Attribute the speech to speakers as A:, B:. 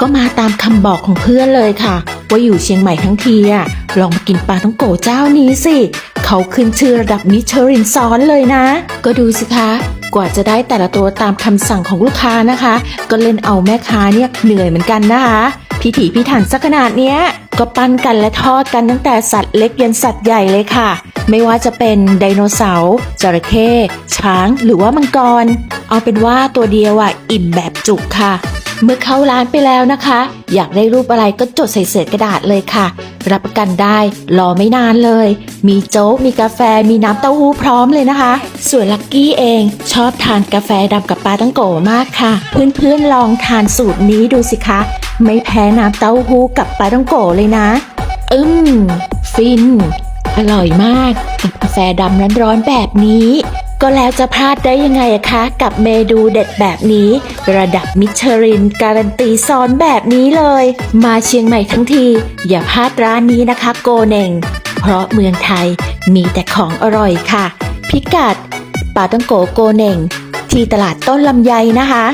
A: ก็มาตามคำบอกของเพื่อนเลยค่ะ ว่าอยู่เชียงใหม่ทั้งทีอะลองมากินปลาต้องโกเจ้านี้สิ เขาขึ้นชื่อระดับมิชลินซ้อนเลยนะ ก็ดูสิคะ กว่าจะได้แต่ละตัวตามคำสั่งของลูกค้านะคะ ก็เล่นเอาแม่ค้าเนี่ยเหนื่อยเหมือนกันนะคะพิถีพิถันสักขนาดเนี้ย ก็ปั้นกันและทอดกันตั้งแต่สัตว์เล็กยันสัตว์ใหญ่เลยค่ะ ไม่ว่าจะเป็นไดโนเสาร์จระเข้ช้างหรือว่ามังกร เอาเป็นว่าตัวเดียวอะอิ่มแบบจุกค่ะ เมื่อเข้าร้านไปแล้วนะคะ อยากได้รูปอะไรก็จดใส่เศษกระดาษเลยค่ะ รับประกันได้รอไม่นานเลย มีโจ๊กมีกาแฟมีน้ำเต้าหู้พร้อมเลยนะคะ ส่วนลักกี้เองชอบทานกาแฟดำกับปลาตั้งโกมากค่ะ เพื่อนๆลองทานสูตรนี้ดูสิคะ ไม่แพ้น้ำเต้าหู้กับปลาตั้งโกเลยนะ อืม ฟิน อร่อยมากกับกาแฟดำร้อนๆแบบนี้ ก็แล้วจะพลาดได้ยังไงอะคะ กับเมนูเด็ดแบบนี้ ระดับมิชลินการันตีซ้อนแบบนี้เลย มาเชียงใหม่ทั้งที อย่าพลาดร้านนี้นะคะโกเน่ง เพราะเมืองไทยมีแต่ของอร่อยค่ะ พิกัดป่าตังโกโกเน่ง ที่ตลาดต้นลำไยนะคะ